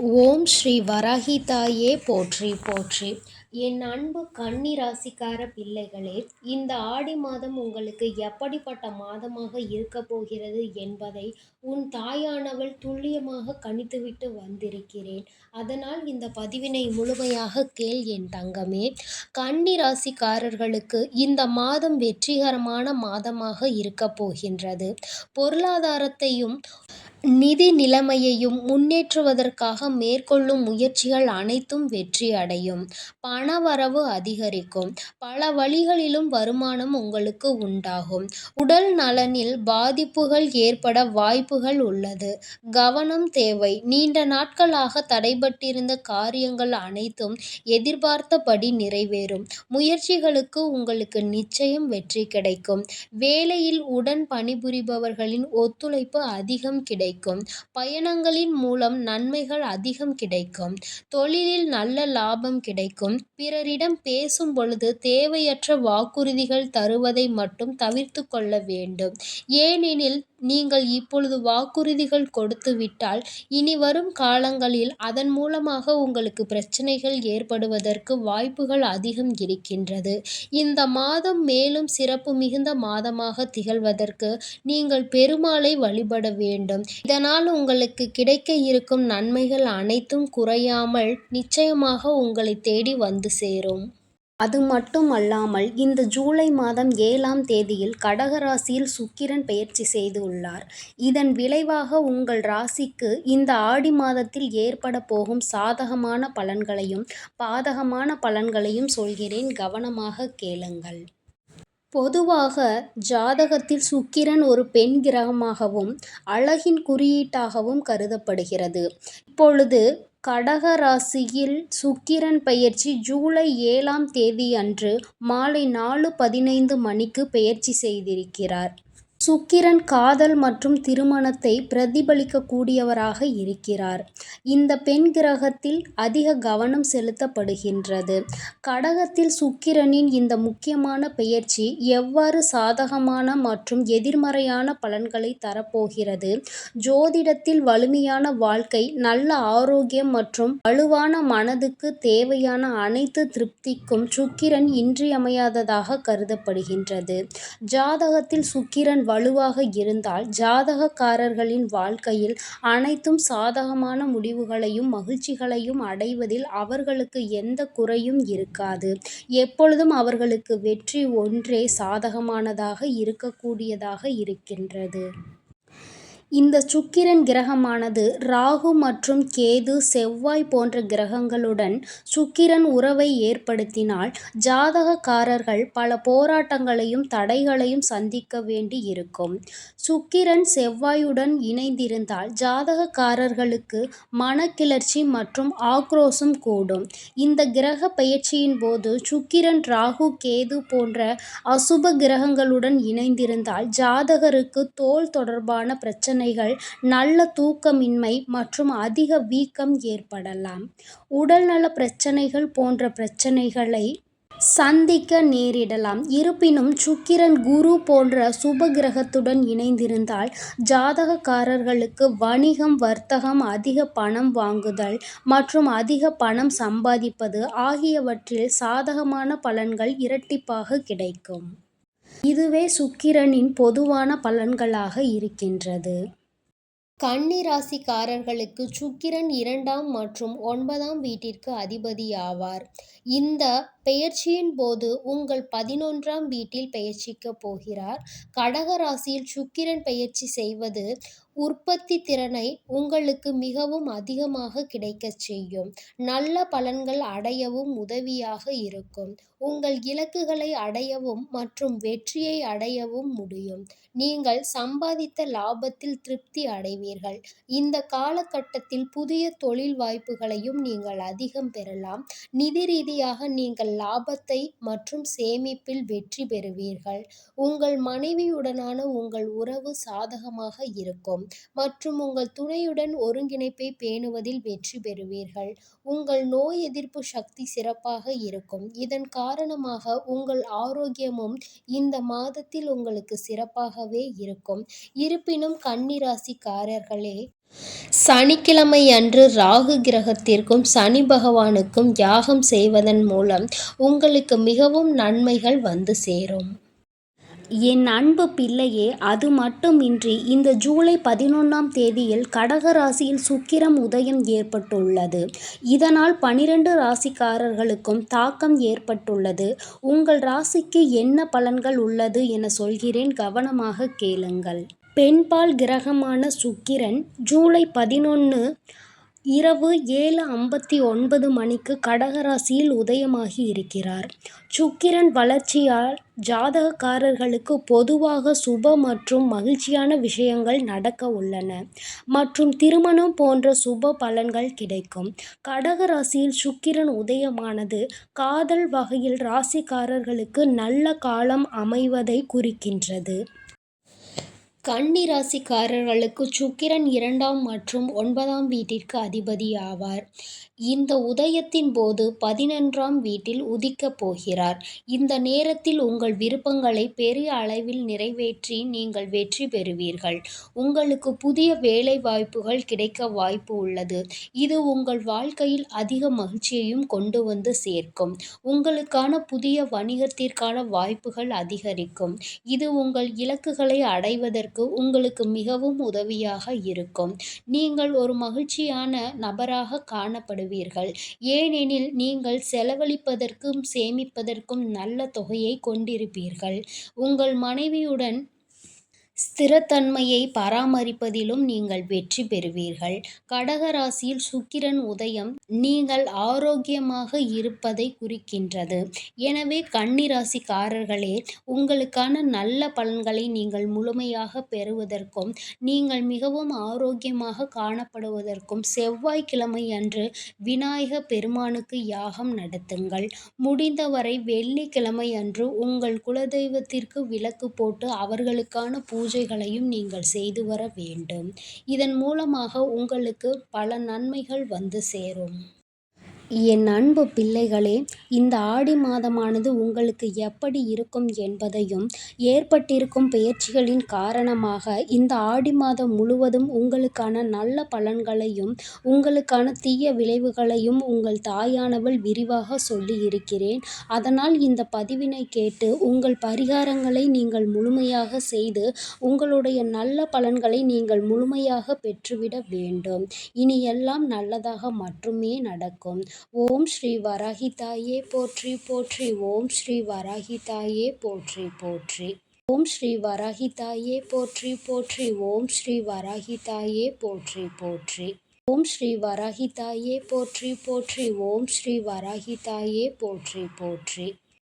ஓம் ஸ்ரீ வராகி தாயே போற்றி போற்றி. என் அன்பு கன்னி ராசிக்கார பிள்ளைகளே இந்த ஆடி மாதம் உங்களுக்கு எப்படிப்பட்ட மாதமாக இருக்க போகிறது என்பதை உன் தாயானவள் துல்லியமாக கணித்துவிட்டு வந்திருக்கிறேன். அதனால் இந்த பதிவினை முழுமையாக கேள் என் தங்கமே. கன்னி ராசிக்காரர்களுக்கு இந்த மாதம் வெற்றிகரமான மாதமாக இருக்க போகின்றது. பொருளாதாரத்தையும் நிதி நிலைமையையும் முன்னேற்றுவதற்காக மேற்கொள்ளும் முயற்சிகள் அனைத்தும் வெற்றி அடையும். பணவரவு அதிகரிக்கும். பல வழிகளிலும் வருமானம் உங்களுக்கு உண்டாகும். உடல் நலனில் பாதிப்புகள் ஏற்பட வாய்ப்புகள் உள்ளது. கவனம் தேவை. நீண்ட நாட்களாக தடைபட்டிருந்த காரியங்கள் அனைத்தும் எதிர்பார்த்தபடி நிறைவேறும். முயற்சிகளுக்கு உங்களுக்கு நிச்சயம் வெற்றி கிடைக்கும். வேலையில் உடன் பணிபுரிபவர்களின் ஒத்துழைப்பு அதிகம் கிடைக்கும். பயணங்களின் மூலம் நன்மைகள் அதிகம் கிடைக்கும். தொழிலில் நல்ல லாபம் கிடைக்கும். பிறரிடம் பேசும் பொழுது தேவையற்ற வாக்குறுதிகள் தருவதை மட்டும் தவிர்த்து கொள்ள வேண்டும். ஏனெனில் நீங்கள் இப்பொழுது வாக்குறுதிகள் கொடுத்துவிட்டால் இனி வரும் காலங்களில் அதன் மூலமாக உங்களுக்கு பிரச்சனைகள் ஏற்படுவதற்கு வாய்ப்புகள் அதிகம் இருக்கின்றது. இந்த மாதம் மேலும் சிறப்பு மிகுந்த மாதமாக திகழ்வதற்கு நீங்கள் பெருமாளை வழிபட வேண்டும். இதனால் உங்களுக்கு கிடைக்க இருக்கும் நன்மைகள் அனைத்தும் குறையாமல் நிச்சயமாக உங்களை தேடி வந்து சேரும். அது மட்டும் அல்லாமல் இந்த ஜூலை மாதம் ஏழாம் தேதியில் கடக ராசியில் சுக்கிரன் பெயர்ச்சி செய்து உள்ளார். இதன் விளைவாக உங்கள் ராசிக்கு இந்த ஆடி மாதத்தில் ஏற்பட போகும் சாதகமான பலன்களையும் பாதகமான பலன்களையும் சொல்கிறேன். கவனமாக கேளுங்கள். பொதுவாக ஜாதகத்தில் சுக்கிரன் ஒரு பெண் கிரகமாகவும் அழகின் குறியீட்டாகவும் கருதப்படுகிறது. இப்பொழுது கடக ராசியில் சுக்கிரன் பெயர்ச்சி ஜூலை ஏழாம் தேதியன்று மாலை நாலு பதினைந்து மணிக்கு பெயர்ச்சி செய்திருக்கிறார். சுக்கிரன் காதல் மற்றும் திருமணத்தை பிரதிபலிக்கக்கூடியவராக இருக்கிறார். இந்த பெண் கிரகத்தில் அதிக கவனம் செலுத்தப்படுகின்றது. கடகத்தில் சுக்கிரனின் இந்த முக்கியமான பெயர்ச்சி எவ்வாறு சாதகமான மற்றும் எதிர்மறையான பலன்களை தரப்போகிறது? ஜோதிடத்தில் வலிமையான வாழ்க்கை நல்ல ஆரோக்கியம் மற்றும் வலுவான மனதுக்கு தேவையான அனைத்து திருப்திக்கும் சுக்கிரன் இன்றியமையாததாக கருதப்படுகின்றது. ஜாதகத்தில் சுக்கிரன் வலுவாக இருந்தால் ஜாதகக்காரர்களின் வாழ்க்கையில் அனைத்தும் சாதகமான முடிவுகளையும் மகிழ்ச்சிகளையும் அடைவதில் அவர்களுக்கு எந்த குறையும் இருக்காது. எப்பொழுதும் அவர்களுக்கு வெற்றி ஒன்றே சாதகமானதாக இருக்கக்கூடியதாக இருக்கின்றது. இந்த சுக்கிரன் கிரகமானது ராகு மற்றும் கேது செவ்வாய் போன்ற கிரகங்களுடன் சுக்கிரன் உறவை ஏற்படுத்தினால் ஜாதகக்காரர்கள் பல போராட்டங்களையும் தடைகளையும் சந்திக்க வேண்டி இருக்கும். சுக்கிரன் செவ்வாயுடன் இணைந்திருந்தால் ஜாதகக்காரர்களுக்கு மனக்கிளர்ச்சி மற்றும் ஆக்ரோஷம் கூடும். இந்த கிரக பயிற்சியின் போது சுக்கிரன் ராகு கேது போன்ற அசுப கிரகங்களுடன் இணைந்திருந்தால் ஜாதகருக்கு தோல் தொடர்பான பிரச்சனை பிரச்சனைகள் நல்ல தூக்கமின்மை மற்றும் அதிக வீக்கம் ஏற்படலாம். உடல்நல பிரச்சனைகள் போன்ற பிரச்சனைகளை சந்திக்க நேரிடலாம். இருப்பினும் சுக்கிரன் குரு போன்ற சுப கிரகத்துடன் இணைந்திருந்தால் ஜாதகக்காரர்களுக்கு வணிகம் வர்த்தகம் அதிக பணம் வாங்குதல் மற்றும் அதிக பணம் சம்பாதிப்பது ஆகியவற்றில் சாதகமான பலன்கள் இரட்டிப்பாக கிடைக்கும். இதுவே சுக்கிரனின் பொதுவான பலன்களாக இருக்கின்றது. கன்னி ராசிக்காரர்களுக்கு சுக்கிரன் இரண்டாம் மற்றும் ஒன்பதாம் வீட்டிற்கு அதிபதியாவார் இந்த பெயர்ச்சியின் போது உங்கள் பதினொன்றாம் வீட்டில் பெயர்ச்சிக்கப் போகிறார். கடக ராசியில் சுக்கிரன் பெயர்ச்சி செய்வது உற்பத்தி திறனை உங்களுக்கு மிகவும் அதிகமாக கிடைக்கச் செய்யும். நல்ல பலன்கள் அடையவும் உதவியாக இருக்கும். உங்கள் இலக்குகளை அடையவும் மற்றும் வெற்றியை அடையவும் முடியும். நீங்கள் சம்பாதித்த லாபத்தில் திருப்தி அடைவீர்கள். இந்த காலகட்டத்தில் புதிய தொழில் வாய்ப்புகளையும் நீங்கள் அதிகம் பெறலாம். நிதி ரீதியாக நீங்கள் லாபத்தை மற்றும் சேமிப்பில் வெற்றி பெறுவீர்கள். உங்கள் மனைவியுடனான உங்கள் உறவு சாதகமாக இருக்கும். மற்றும் உங்கள் துணையுடன் ஒருங்கிணைப்பை பேணுவதில் வெற்றி பெறுவீர்கள். உங்கள் நோய் எதிர்ப்பு சக்தி சிறப்பாக இருக்கும். இதன் காரணமாக உங்கள் ஆரோக்கியமும் இந்த மாதத்தில் உங்களுக்கு சிறப்பாகவே இருக்கும். இருப்பினும் கன்னிராசிக்காரர்களே ராசிக்காரர்களே சனிக்கிழமையன்று ராகு கிரகத்திற்கும் சனி பகவானுக்கும் யாகம் செய்வதன் மூலம் உங்களுக்கு மிகவும் நன்மைகள் வந்து சேரும். என் அன்பு பிள்ளையே அது மட்டுமின்றி இந்த ஜூலை பதினொன்றாம் தேதியில் கடக ராசியில் சுக்கிரம் உதயம் ஏற்பட்டுள்ளது. இதனால் பன்னிரண்டு ராசிக்காரர்களுக்கும் தாக்கம் ஏற்பட்டுள்ளது. உங்கள் ராசிக்கு என்ன பலன்கள் உள்ளது என சொல்கிறேன் கவனமாக கேளுங்கள். பெண்பால் கிரகமான சுக்கிரன் ஜூலை பதினொன்று இரவு ஏழு ஐம்பத்தி ஒன்பது மணிக்கு கடகராசியில் உதயமாகி இருக்கிறார். சுக்கிரன் வளர்ச்சியால் ஜாதகக்காரர்களுக்கு பொதுவாக சுப மற்றும் மகிழ்ச்சியான விஷயங்கள் நடக்க உள்ளன மற்றும் திருமணம் போன்ற சுப பலன்கள் கிடைக்கும். கடக ராசியில் சுக்கிரன் உதயமானது காதல் வகையில் ராசிக்காரர்களுக்கு நல்ல காலம் அமைவதை குறிக்கின்றது. கன்னி ராசிக்காரர்களுக்கு சுக்கிரன் இரண்டாம் மற்றும் ஒன்பதாம் வீட்டிற்கு அதிபதியாவார். இந்த உதயத்தின் போது பதினொன்றாம் வீட்டில் உதிக்கப் போகிறார். இந்த நேரத்தில் உங்கள் விருப்பங்களை பெரிய அளவில் நிறைவேற்றி நீங்கள் வெற்றி பெறுவீர்கள். உங்களுக்கு புதிய வேலை வாய்ப்புகள் கிடைக்க வாய்ப்பு உள்ளது. இது உங்கள் வாழ்க்கையில் அதிக மகிழ்ச்சியையும் கொண்டு வந்து சேர்க்கும். உங்களுக்கான புதிய வணிகத்திற்கான வாய்ப்புகள் அதிகரிக்கும். இது உங்கள் இலக்குகளை அடைவதற்கு உங்களுக்கு மிகவும் உதவியாக இருக்கும். நீங்கள் ஒரு மகிழ்ச்சியான நபராக காணப்படுவீர்கள். ஏனெனில் நீங்கள் செலவழிப்பதற்கும் சேமிப்பதற்கும் நல்ல தொகையை கொண்டிருப்பீர்கள். உங்கள் மனைவியுடன் ஸ்திரத்தன்மையை பராமரிப்பதிலும் நீங்கள் வெற்றி பெறுவீர்கள். கடக ராசியில் சுக்கிரன் உதயம் நீங்கள் ஆரோக்கியமாக இருப்பதை குறிக்கின்றது. எனவே கன்னிராசிக்காரர்களே உங்களுக்கான நல்ல பலன்களை நீங்கள் முழுமையாக பெறுவதற்கும் நீங்கள் மிகவும் ஆரோக்கியமாக காணப்படுவதற்கும் செவ்வாய் கிழமையன்று விநாயக பெருமானுக்கு யாகம் நடத்துங்கள். முடிந்தவரை வெள்ளிக்கிழமையன்று உங்கள் குலதெய்வத்திற்கு விளக்கு போட்டு அவர்களுக்கான பூஜைகளையும் நீங்கள் செய்து வர வேண்டும். இதன் மூலமாக உங்களுக்கு பல நன்மைகள் வந்து சேரும். என் அன்பு பிள்ளைகளே இந்த ஆடி மாதமானது உங்களுக்கு எப்படி இருக்கும் என்பதையும் ஏற்பட்டிருக்கும் பெயர்ச்சிகளின் காரணமாக இந்த ஆடி மாதம் முழுவதும் உங்களுக்கான நல்ல பலன்களையும் உங்களுக்கான தீய விளைவுகளையும் உங்கள் தாயானவள் விரிவாக சொல்லி இருக்கிறேன். அதனால் இந்த பதிவினை கேட்டு உங்கள் பரிகாரங்களை நீங்கள் முழுமையாக செய்து உங்களுடைய நல்ல பலன்களை நீங்கள் முழுமையாக பெற்றுவிட வேண்டும். இனி எல்லாம் நல்லதாக மட்டுமே நடக்கும். ஓம் ஸ்ரீ வராகிதாயே போற்றி போற்றி ஓம் ஸ்ரீ வராகி தாயே போற்றி போற்றி. ஓம் ஸ்ரீ வராகி தாயே போற்றி போற்றி ஓம் ஸ்ரீ வராகி தாயே போற்றி போற்றி. ஓம் ஸ்ரீ வராகி தாயே போற்றி போற்றி ஓம் ஸ்ரீ வராகி தாயே போற்றி போற்றி.